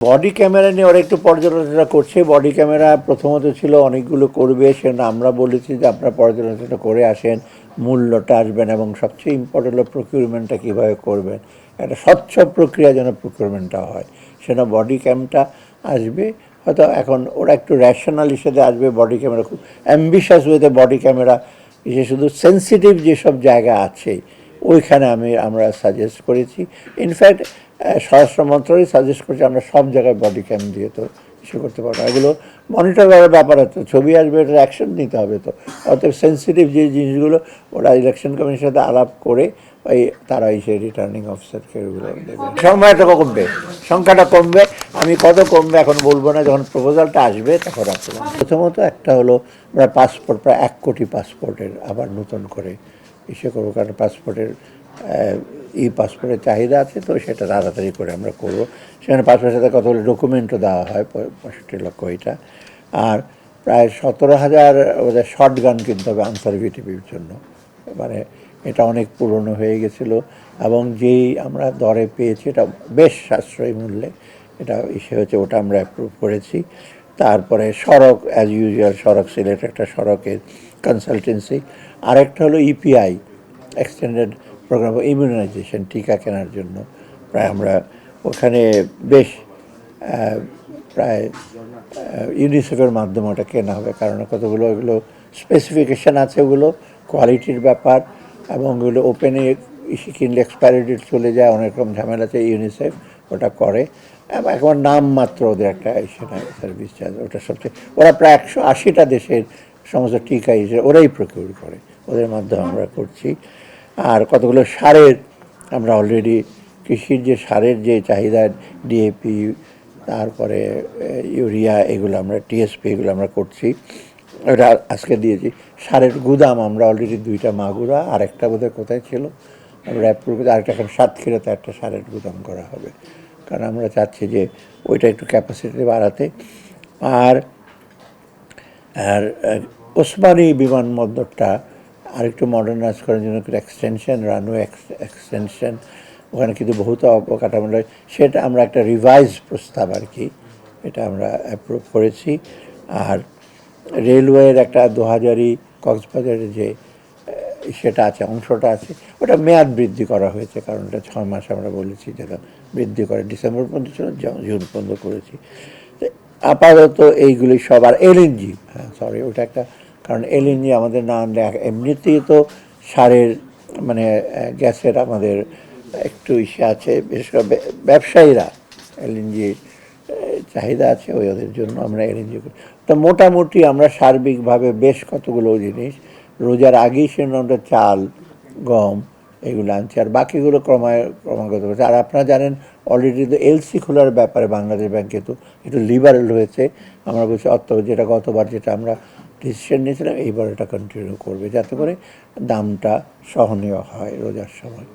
Body camera নিয়ে ওরা একটু পর্যালোচনা করছে। বডি ক্যামেরা প্রথমত ছিল অনেকগুলো করবে, সেজন্য আমরা বলেছি যে আপনারা পর্যালোচনা করে আসেন, মূল্যটা আসবেন এবং সবচেয়ে ইম্পর্টেন্ট হলো প্রকিউরমেন্টটা কীভাবে করবেন। একটা স্বচ্ছ প্রক্রিয়া যেন প্রকিউরমেন্টটা হয়। সেটা বডি ক্যামটা আসবে। হয়তো এখন ওরা একটু র্যাশনাল হিসেবে আসবে বডি ক্যামেরা খুব অ্যাম্বিশাস ওয়েতে বডি ক্যামেরা যে শুধু সেন্সিটিভ যেসব জায়গা আছে ওইখানে আমি, আমরা সাজেস্ট করেছি। ইনফ্যাক্ট স্বরাষ্ট্র মন্ত্রণালয় সাজেস্ট করেছে, আমরা সব জায়গায় বডি ক্যাম দিয়ে তো ইস্যু করতে পারব। এগুলো মনিটর করার ব্যাপার আছে, ছবি আসবে এটার অ্যাকশন নিতে হবে তো। অতএব সেন্সিটিভ যে জিনিসগুলো, ওরা ইলেকশন কমিশনের সাথে আলাপ করে, ওই তারা সেই রিটার্নিং অফিসারকে ওগুলো দেবে। সময়টা কমবে, সংখ্যাটা কমবে, আমি কত কমবে এখন বলব না, যখন প্রপোজালটা আসবে, তখন আসলাম প্রথমত একটা হলো, আমরা পাসপোর্ট প্রায় এক কোটি পাসপোর্টের আবার নতুন করে ইসে করব, কারণ পাসপোর্টের ই পাসপোর্টের চাহিদা আছে, তো সেটা তাড়াতাড়ি করে আমরা করব। সেখানে পাসপোর্টের সাথে কতগুলো ডকুমেন্টও দেওয়া হয় পঁয়ষট্টি লক্ষ এটা। আর প্রায় সতেরো হাজার ওদের শর্ট গান কিনতে হবে আনসার ভিটিভির জন্য। মানে এটা অনেক পুরনো হয়ে গেছিল, এবং যেই আমরা দরে পেয়েছি, এটা বেশ সাশ্রয়ী মূল্যে। এটা ইসে হচ্ছে ওটা আমরা অ্যাপ্রুভ করেছি। তারপরে সড়ক অ্যাজ ইউজুয়াল সড়ক সিলেট একটা সড়কের কনসালটেন্সি আরেকটা হলো ইপিআই এক্সটেন্ডেড প্রোগ্রাম ইমিউনাইজেশন টিকা কেনার জন্য। প্রায় আমরা ওখানে বেশ প্রায় ইউনিসেফের মাধ্যমে ওটা কেনা হবে, কারণ কতগুলো এগুলো স্পেসিফিকেশান আছে ওগুলো কোয়ালিটির ব্যাপার, এবং ওগুলো ওপেনে কিনলে এক্সপায়ারি ডেট চলে যায়, অনেক রকম ঝামেলা আছে ইউনিসেফ। ওটা করে। এখন নাম মাত্র ওদের একটা সেটা সার্ভিস চার্জ ওটা সবচেয়ে, ওরা প্রায় একশো আশিটা দেশের সমস্ত টিকা হিসেবে ওরাই প্রকিউর করে। ওদের মাধ্যমে আমরা করছি। আর কতগুলো সারের, আমরা অলরেডি কৃষির যে সারের যে চাহিদা ডিএপি তারপরে ইউরিয়া, এগুলো আমরা টিএসপি এগুলো আমরা করছি। ওটা আজকে দিয়েছি। সারের গুদাম আমরা অলরেডি দুইটা মাগুরা আর একটা বোধহয় কোথায় ছিল? আমরা অ্যাপ্রুভ করে আরেকটা এখন সাতক্ষীরাতে একটা সারের গুদাম করা হবে। কারণ আমরা চাচ্ছি যে ওইটা একটু ক্যাপাসিটি বাড়াতে। আর আর ওসমানী বিমানবন্দরটা আরেকটু মডার্নাইজ করার জন্য একটু এক্সটেনশন রানওয়ে এক্সটেনশন ওখানে কিন্তু বহুত অবকাঠামো সেটা আমরা একটা রিভাইজ প্রস্তাব আর কি, এটা আমরা অ্যাপ্রুভ করেছি। আর রেলওয়ের একটা দু হাজারি কক্সবাজারের যে সেটা আছে, অংশটা আছে। ওটা মেয়াদ বৃদ্ধি করা হয়েছে, কারণ এটা ছয় মাস আমরা বলেছি যেটা বৃদ্ধি করে। ডিসেম্বর পর্যন্ত ছিল জুন পর্যন্ত করেছি। আপাতত এইগুলি সব, আর এলএনজি হ্যাঁ সরি ওটা একটা, কারণ এলএনজি আমাদের না আনলে এমনিতেই তো সারের মানে গ্যাসের আমাদের একটু ইসে আছে, বিশেষ করে ব্য- ব্যবসায়ীরা এলএনজি চাহিদা আছে ওই ওদের জন্য আমরা এলএনজি করি। তো মোটামুটি আমরা সার্বিকভাবে বেশ কতগুলো জিনিস রোজার আগেই সেটা চাল, গম এগুলো আনছে। আর বাকিগুলো ক্রমায় ক্রমাগত হচ্ছে। আর আপনারা জানেন অলরেডি তো এলসি খোলার ব্যাপারে বাংলাদেশ ব্যাংকে তো একটু লিবারেল হয়েছে। আমরা বলছি, অর্থ যেটা গতবার যেটা আমরা ডিসিশন নিয়েছিলাম, এইবার এটা কন্টিনিউ করবে, যাতে করে দামটা সহনীয় হয় রোজার সময়।